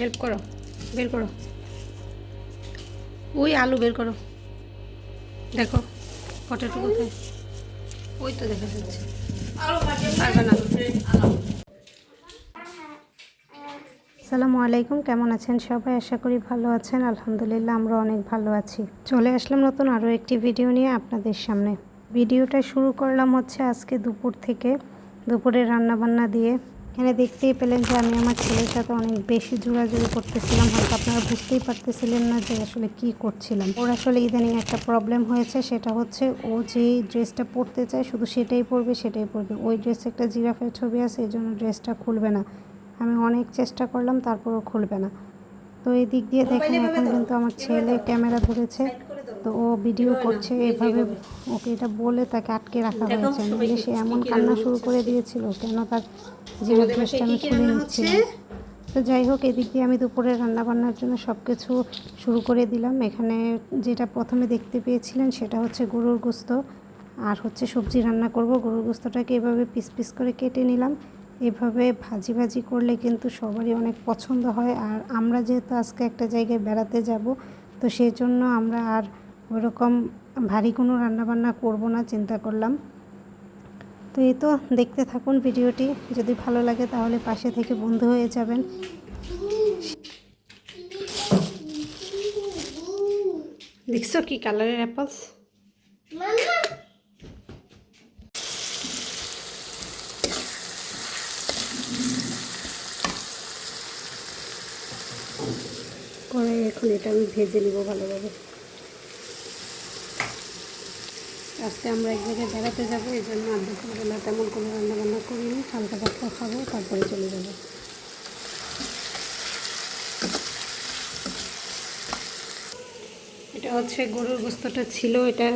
Help করো, বের করো। ওই আলু বের করো। দেখো, পটেটো কোথায়? ওই তো দেখা যাচ্ছে। আসসালামু আলাইকুম, কেমন আছেন সবাই? আশা করি ভালো আছেন। আলহামদুলিল্লাহ, আমরা অনেক ভালো আছি। চলে আসলাম নতুন আরও একটি ভিডিও নিয়ে আপনাদের সামনে। ভিডিওটা শুরু করলাম হচ্ছে আজকে দুপুর থেকে। দুপুরে রান্না বান্না দিয়ে এখানে দেখতেই পেলেন যে আমি আমার ছেলের সাথে অনেক বেশি জোরাজুরি করতেছিলাম। হয়তো আপনারা বুঝতেই পারতেছিলেন না যে আসলে কি করছিলাম ওর আসলে ইদানিং একটা প্রবলেম হয়েছে সেটা হচ্ছে ও যে ড্রেসটা পরতে চায় শুধু সেটাই পরবে সেটাই পরবে। ওই ড্রেসে একটা জিরাফের ছবি আছে এই জন্য ড্রেসটা খুলবে না। আমি অনেক চেষ্টা করলাম তারপরও খুলবে না। তো এই দিক দিয়ে দেখেন এখন কিন্তু আমার ছেলে ক্যামেরা ধরেছে। তো ও ভিডিও করছে এভাবে ওকে এটা বলে তাকে আটকে রাখা হয়েছে। নইলে সে এমন কান্না শুরু করে দিয়েছিল কেন তার জিরো ড্রেসটা আমি খুলে নিচ্ছি? তো যাই হোক এদিক দিয়ে আমি দুপুরে রান্না বান্নার জন্য সব কিছু শুরু করে দিলাম। এখানে যেটা প্রথমে দেখতে পেয়েছিলেন সেটা হচ্ছে গরুর গোস্ত। আর হচ্ছে সবজি রান্না করব। গরুর গোস্তটাকে এভাবে পিস পিস করে কেটে নিলাম। এভাবে ভাজি ভাজি করলে কিন্তু সবারই অনেক পছন্দ হয়। আর আমরা যেহেতু আজকে একটা জায়গায় বেড়াতে যাব তো সেই জন্য আমরা আর ওরকম ভারী কোনো রান্নাবান্না করব না, চিন্তা করলাম। তো এই তো দেখতে থাকুন ভিডিওটি, যদি ভালো লাগে তাহলে পাশে থেকে বন্ধু হয়ে যাবেন। দেখছ কি কালারের অ্যাপলস করে এখন এটা আমি ভেজে নিব ভালোভাবে। আজকে আমরা এক জায়গায় বেড়াতে যাব, এই জন্য আর দুপুরবেলা তেমন কোনো রান্না বান্না করিনি, হালকা পাতলা খাব, তারপরে চলে যাব। এটা হচ্ছে গরুর গোস্তটা ছিল, এটা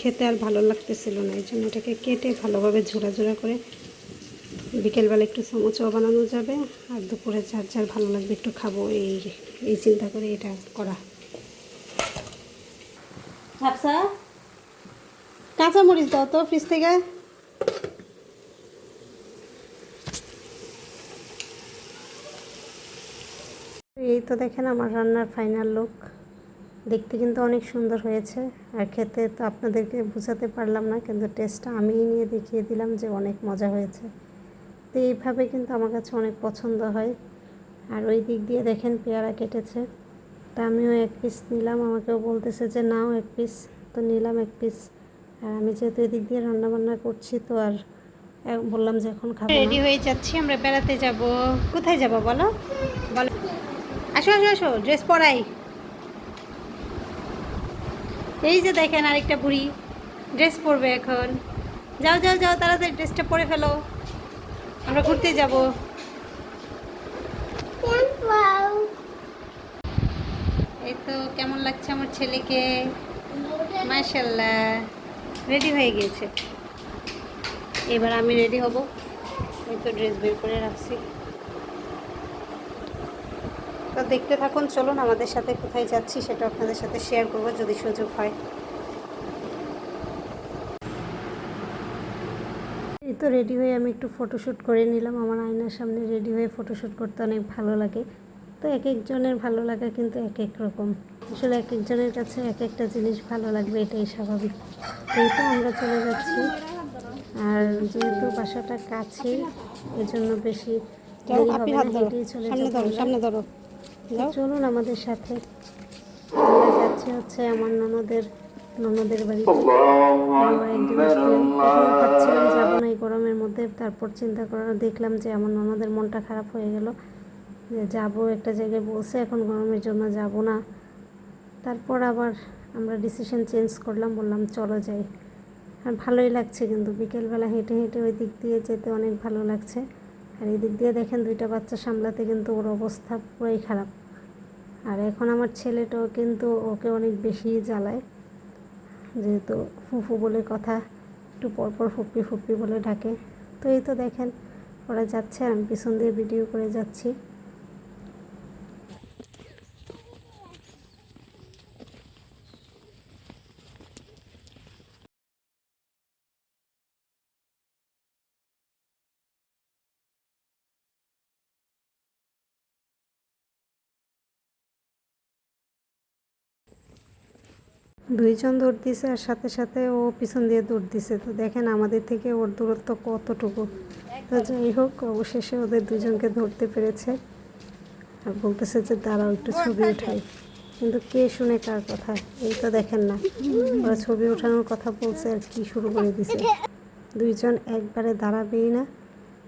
খেতে আর ভালো লাগতেছিল না, এই জন্য এটাকে কেটে ভালোভাবে ঝোড়া ঝোড়া করে বিকেলবেলা একটু সমোচাও বানানো যাবে, আর দুপুরে যার যার ভালো লাগবে একটু খাব, এই এই চিন্তা করে এটা করা। হাফসা কাঁচা মরিচ দাও তো ফ্রিজ থেকে। এই তো দেখেন আমার রান্নার ফাইনাল লুক দেখতে কিন্তু অনেক সুন্দর হয়েছে। আর খেতে তো আপনাদেরকে বোঝাতে পারলাম না, কিন্তু টেস্টটা আমিই নিয়ে দেখিয়ে দিলাম যে অনেক মজা হয়েছে। তো এইভাবে কিন্তু আমার কাছে অনেক পছন্দ হয়। আর ওই দিক দিয়ে দেখেন পেয়ারা কেটেছে। তা আমিও এক পিস নিলাম। আমাকেও বলতেছে যে নাও এক পিস তো নিলাম এক পিস আর আমি যেহেতু এদিক দিয়ে রান্না বান্না করছি তো আর বললাম যে এখন খাব রেডি হয়ে যাচ্ছি আমরা বেড়াতে যাব। কোথায় যাব বলো? বলো। আসো আসো আসো ড্রেস পরাই। এই যে দেখেন আরেকটা বুড়ি ড্রেস পরবে এখন। যাও যাও যাও তাড়াতাড়ি ড্রেসটা পরে ফেলো। আমরা ঘুরতে যাব। এই তো কেমন লাগছে আমার ছেলেকে? মাশাল্লাহ রেডি হয়ে গিয়েছে। এবার আমি রেডি হব। এই তো ড্রেস বের করে রাখছি। তো দেখতে থাকুন, চলুন আমাদের সাথে কোথায় যাচ্ছি সেটা আপনাদের সাথে শেয়ার করব যদি সুযোগ হয়। এই তো রেডি হয়ে আমি একটু ফটোশ্যুট করে নিলাম। আমার আয়নার সামনে রেডি হয়ে ফটোশ্যুট করতে অনেক ভালো লাগে। তো এক একজনের ভালো লাগা কিন্তু এক এক রকম। আসলে এক একজনের কাছে এক একটা জিনিস ভালো লাগবে এটাই স্বাভাবিক। তো এই তো আমরা চলে যাচ্ছি। আর যেহেতু বাসাটা কাছে এজন্য বেশি চলুন আমাদের সাথে। আমরা যাচ্ছি হচ্ছে আমার ননদের ননদের বাড়িতে। ভাবছিলাম যাব না এই গরমের মধ্যে। তারপর চিন্তা করার দেখলাম যে আমার ননদের মনটা খারাপ হয়ে গেল। যে যাব একটা জায়গায় বসে এখন গরমের জন্য যাব না। তারপর আবার আমরা ডিসিশন চেঞ্জ করলাম, বললাম চলো যাই। আর ভালোই লাগছে কিন্তু, বিকেলবেলা হেঁটে হেঁটে ওই দিক দিয়ে যেতে অনেক ভালো লাগছে। আর এই দিক দিয়ে দেখেন দুইটা বাচ্চা সামলাতে কিন্তু ওর অবস্থা পুরোই খারাপ। আর এখন আমার ছেলেটাও কিন্তু ওকে অনেক বেশি জ্বালায়। যেহেতু ফুফু বলে কথা, একটু পরপর ফুপি ফুপি বলে ডাকে। তো এই তো দেখেন, ওরা যাচ্ছে, আমি পিছন দিয়ে ভিডিও করে যাচ্ছি। দুইজন দৌড় দিছে আর সাথে সাথে ও পিছন দিয়ে দৌড় দিছে। তো দেখেন আমাদের থেকে ওর দূরত্ব কতটুকু। তো যাই হোক, অবশেষে ওদের দুজনকে ধরতে পেরেছে আর বলতেছে যে, দাঁড়াও, একটু ছবি উঠাই। কিন্তু কে শুনে কার কথা, এই তো দেখেন না। ওরা ছবি ওঠানোর কথা বলছে আর কি শুরু করে দিছে। দুইজন একবারে দাঁড়াবেই না।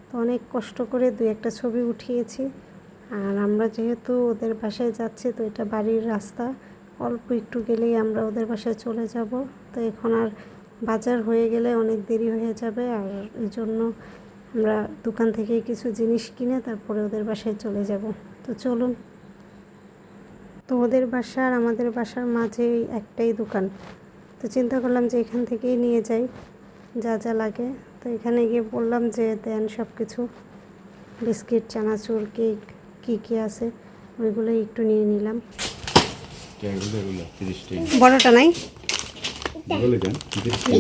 তো অনেক কষ্ট করে দুই একটা ছবি উঠিয়েছি। আর আমরা যেহেতু ওদের বাসায় যাচ্ছি, তো এটা বাড়ির রাস্তা। অল্প একটু গেলেই আমরা ওদের বাসায় চলে যাব। তো এখন আর বাজার হয়ে গেলে অনেক দেরি হয়ে যাবে। আর এই জন্য আমরা দোকান থেকে কিছু জিনিস কিনে তারপরে ওদের বাসায় চলে যাব। তো চলুন। তো ওদের বাসা আর আমাদের বাসার মাঝে একটাই দোকান। তো চিন্তা করলাম যে এখান থেকেই নিয়ে যাই, যা যা লাগে। তো এখানে গিয়ে বললাম যে দেন সব কিছু বিস্কিট, চানাচুর, কেক, কী কী আছে, ওইগুলোই একটু নিয়ে নিলাম। বড়টা নাই?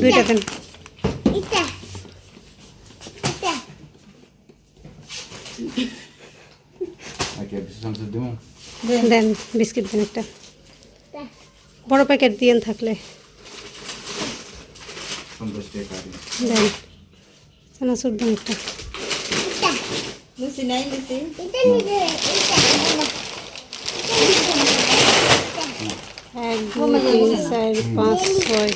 দুইটা দেন। সংসার দেবো? দেন বিস্কিট দেন একটা। বড় প্যাকেট দিয়েন থাকলে। দেন চানাচুর দেন একটা এটা নিবে এটা এক দুই তিন চার পাঁচ ছয়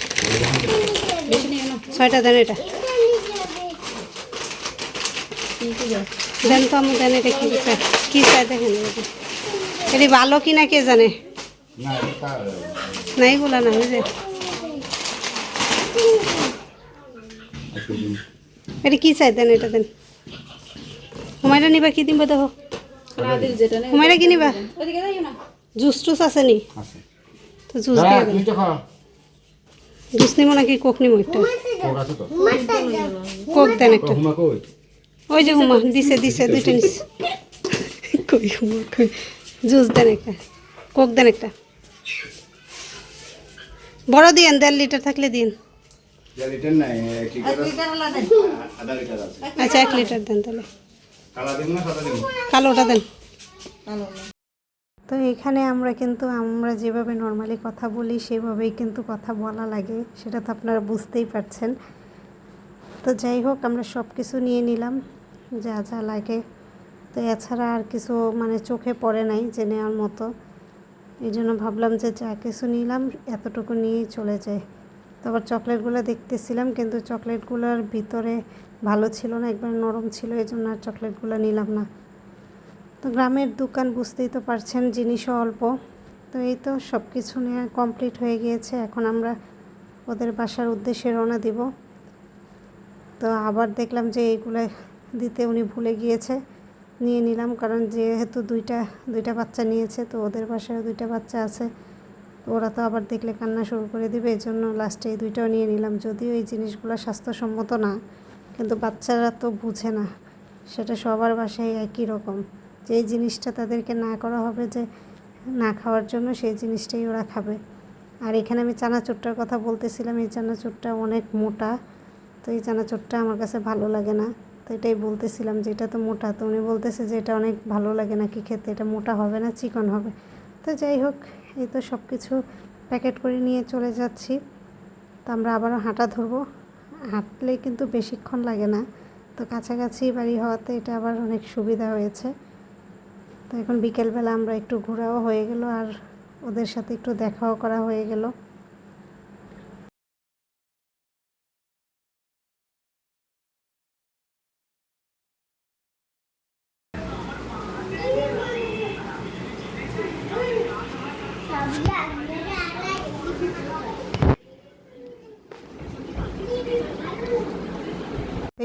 ছয়টা দেন এটা দেন তো আমি দেন এটা কী চাই চাই দেখেন? এটি ভালো কি না কে জানে না এটা না যে এটা কী চাই দেন এটা দেন। হুমায়রা নিবা কি দিবা দেখো? হুমায়রা কি নিবা? জুস টুস আছে নি? আছে। জুস দিয়ে দেন। জুস নিবো নাকি? কোক নিবো একটা। কোক আছে তো। মাথা দাও কোক দেন একটা। ওই যে হুমা দিছে দিছে দুইটা নিস কই হুমা কই? জুস দেন একটা। কোক দেন একটা। বড় দিন দেড় লিটার থাকলে দিন। যা লিটার নাই এক লিটার আধা লিটার আছে। আচ্ছা এক লিটার দেন তাহলে। কালা দিন দিন? কালোটা দেন। তো এখানে আমরা কিন্তু, আমরা যেভাবে নর্মালি কথা বলি, সেভাবেই কিন্তু কথা বলা লাগে, সেটা তো আপনারা বুঝতেই পারছেন। তো যাই হোক, আমরা সব কিছু নিয়ে নিলাম, যা যা লাগে। তো এছাড়া আর কিছু মানে চোখে পড়ে নাই যে নেওয়ার মতো। এই জন্য ভাবলাম যে যা কিছু নিলাম, এতটুকু নিয়েই চলে যায় তারপর চকলেটগুলো দেখতেছিলাম, কিন্তু চকলেটগুলোর ভিতরে ভালো ছিল না, একবার নরম ছিল, এই জন্য আর চকলেটগুলো নিলাম না। তো গ্রামের দোকান বুঝতেই তো পারছেন জিনিসও অল্প। তো এই তো সব কিছু নিয়ে কমপ্লিট হয়ে গিয়েছে। এখন আমরা ওদের বাসার উদ্দেশ্যে রওনা দিব। তো আবার দেখলাম যে এইগুলো দিতে উনি ভুলে গিয়েছে। নিয়ে নিলাম কারণ যেহেতু দুইটা দুইটা বাচ্চা নিয়েছে, তো ওদের বাসায় দুইটা বাচ্চা আছে। ওরা তো আবার দেখলে কান্না শুরু করে দিবে। এই জন্য লাস্টে এই দুইটাও নিয়ে নিলাম। যদিও এই জিনিসগুলো স্বাস্থ্যসম্মত না, কিন্তু বাচ্চারা তো বুঝে না। সেটা সবার বাসায় একই রকম। যেই জিনিসটা তাদেরকে না করা হবে যে না খাওয়ার জন্য, সেই জিনিসটাই ওরা খাবে। আর এখানে আমি চানাচুরটার কথা বলতেছিলাম, এই চানাচুরটা অনেক মোটা, তো এই চানাচুরটা আমার কাছে ভালো লাগে না। তো এটাই বলতেছিলাম যে এটা তো মোটা, তো উনি বলতেছে যে এটা অনেক ভালো লাগে নাকি খেতে, এটা মোটা হবে না, চিকন হবে। তো যাই হোক, এই তো সব কিছু প্যাকেট করে নিয়ে চলে যাচ্ছি। তো আমরা আবারও হাঁটা ধরবো। হাঁটলে কিন্তু বেশিক্ষণ লাগে না। তো কাছাকাছি বাড়ি হওয়াতে এটা আবার অনেক সুবিধা হয়েছে। তো এখন বিকেলবেলা আমরা একটু ঘোরাও হয়ে গেল আর ওদের সাথে একটু দেখাও করা হয়ে গেল।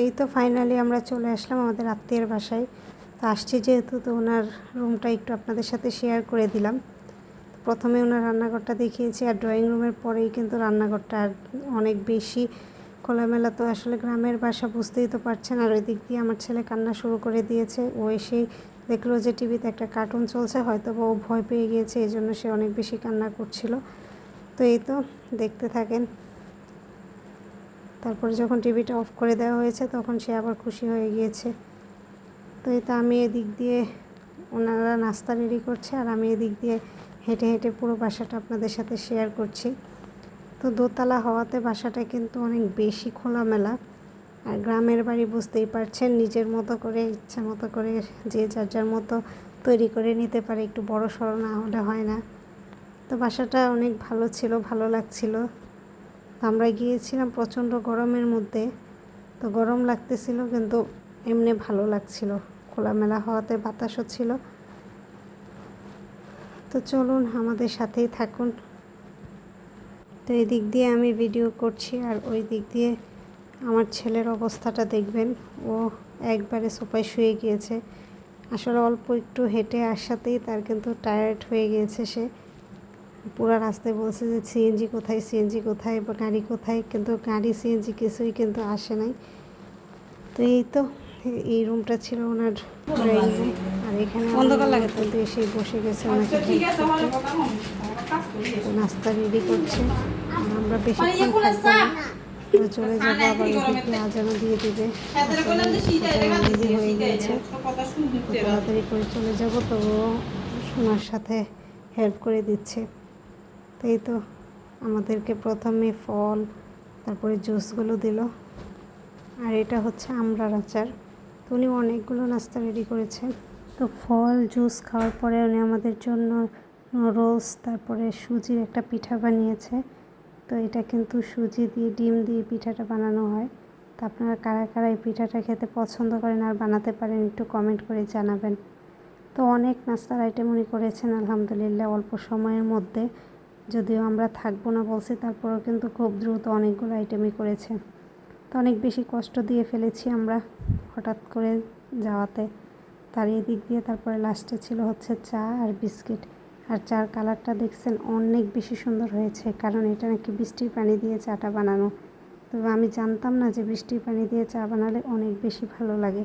এই তো ফাইনালি আমরা চলে আসলাম আমাদের আত্মীয়ের বাসায়। তো আসছি যেহেতু, তো ওনার রুমটা একটু আপনাদের সাথে শেয়ার করে দিলাম। প্রথমে ওনার রান্নাঘরটা দেখিয়েছি আর ড্রয়িং রুমের পরেই কিন্তু রান্নাঘরটা আর অনেক বেশি খোলামেলা তো আসলে গ্রামের বাসা বুঝতেই তো পারছেন। আর ওই দিক দিয়ে আমার ছেলে কান্না শুরু করে দিয়েছে। ও এসেই দেখল যে টিভিতে একটা কার্টুন চলছে হয়তো বা ও ভয় পেয়ে গিয়েছে, এই জন্য সে অনেক বেশি কান্না করছিল। তো এই তো, দেখতে থাকেন। তারপরে যখন টিভিটা অফ করে দেওয়া হয়েছে, তখন সে আবার খুশি হয়ে গিয়েছে। তো তো আমি এদিক দিয়ে ওনারা নাস্তা রেডি করছে আর আমি এদিক দিয়ে হেঁটে হেঁটে পুরো বাসাটা আপনাদের সাথে শেয়ার করছি। তো দোতলা হওয়াতে বাসাটা কিন্তু অনেক বেশি খোলামেলা। আর গ্রামের বাড়ি বুঝতেই পারছেন, নিজের মতো করে, ইচ্ছা মতো করে যে যার যার মতো তৈরি করে নিতে পারে, একটু বড় সড়ো না হলে হয় না। তো বাসাটা অনেক ভালো ছিল, ভালো লাগছিল। তো আমরা গিয়েছিলাম প্রচণ্ড গরমের মধ্যে। তো গরম লাগতেছিল কিন্তু এমনি ভালো লাগছিল। খোলামেলা হওয়াতে বাতাসও ছিল। তো চলুন আমাদের সাথেই থাকুন। তো এই দিক দিয়ে আমি ভিডিও করছি আর ওই দিক দিয়ে আমার ছেলের অবস্থাটা দেখবেন। ও একবারে সোফায় শুয়ে গিয়েছে। আসলে অল্প একটু হেঁটে আসাতেই তার কিন্তু টায়ার্ড হয়ে গিয়েছে সে। পুরো রাস্তায় বলছে যে সিএনজি কোথায়? সিএনজি কোথায়? বা গাড়ি কোথায়? কিন্তু গাড়ি সিএনজি কিছুই কিন্তু আসে নাই। তো এই তো এই রুমটা ছিল ওনার ড্রয়িং রুম। আর এখানে অন্ধকার লাগে কিন্তু এসে বসে গেছে ওনাকে। তো নাস্তা রেডি করছে। আমরা বেশিক্ষণ থাকব চলে যাব আবার ওদিকে আজানো দিয়ে দিবে। রেডি হয়ে গিয়েছে। তাড়াতাড়ি করে চলে যাব তো সোনার সাথে হেল্প করে দিচ্ছে। তাই তো আমাদেরকে প্রথমে ফল তারপরে জুসগুলো দিল। আর এটা হচ্ছে আমড়ার আচার। উনি অনেকগুলো নাস্তা রেডি করেছে তো ফল জুস খাওয়ার পরে উনি আমাদের জন্য রোজ তারপরে সুজির একটা পিঠা বানিয়েছে। তো এটা কিন্তু সুজি দিয়ে, ডিম দিয়ে পিঠাটা বানানো হয়। তো আপনারা কারা কারা এই পিঠাটা খেতে পছন্দ করেন আর বানাতে পারেন, একটু কমেন্ট করে জানাবেন। তো অনেক নাস্তার আইটেম উনি করেছেন, আলহামদুলিল্লাহ, অল্প সময়ের মধ্যে। যদিও আমরা থাকব না বলছি, তারপরেও কিন্তু খুব দ্রুত অনেকগুলো আইটেমই করেছে অনেক বেশি কষ্ট দিয়ে ফেলেছি আমরা হঠাৎ করে যাওয়াতে। তার এদিক দিয়ে তারপরে লাস্টে ছিল হচ্ছে চা আর বিস্কিট। আর চার কালারটা দেখছেন অনেক বেশি সুন্দর হয়েছে, কারণ এটা নাকি বৃষ্টির পানি দিয়ে চাটা বানানো। তো আমি জানতাম না যে বৃষ্টির পানি দিয়ে চা বানালে অনেক বেশি ভালো লাগে।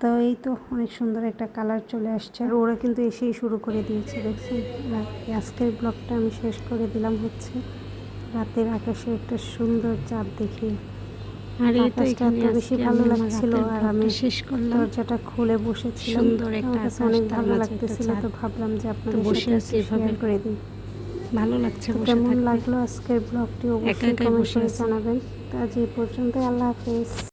তো এই তো অনেক সুন্দর একটা কালার চলে আসছে। আর ওরা কিন্তু এসেই শুরু করে দিয়েছে, দেখছেন? আজকের ব্লগটা আমি শেষ করে দিলাম হচ্ছে রাতের আকাশে একটা সুন্দর চাঁদ দেখি আর এই তো এখানে বেশি ভালো আমি লাগছিল আর আমি শেষ করলাম। দরজাটা খুলে বসেছিলাম। সুন্দর একটা অনেক ভালো লাগতেছিল তো ভাবলাম যে আপনাদের বসে আছি এভাবে। করে দিই। ভালো লাগছে কেমন লাগল আজকের ব্লগটি? অবশ্যই কমেন্ট করে জানাবেন। তো আজ এই পর্যন্ত আল্লাহ হাফেজ।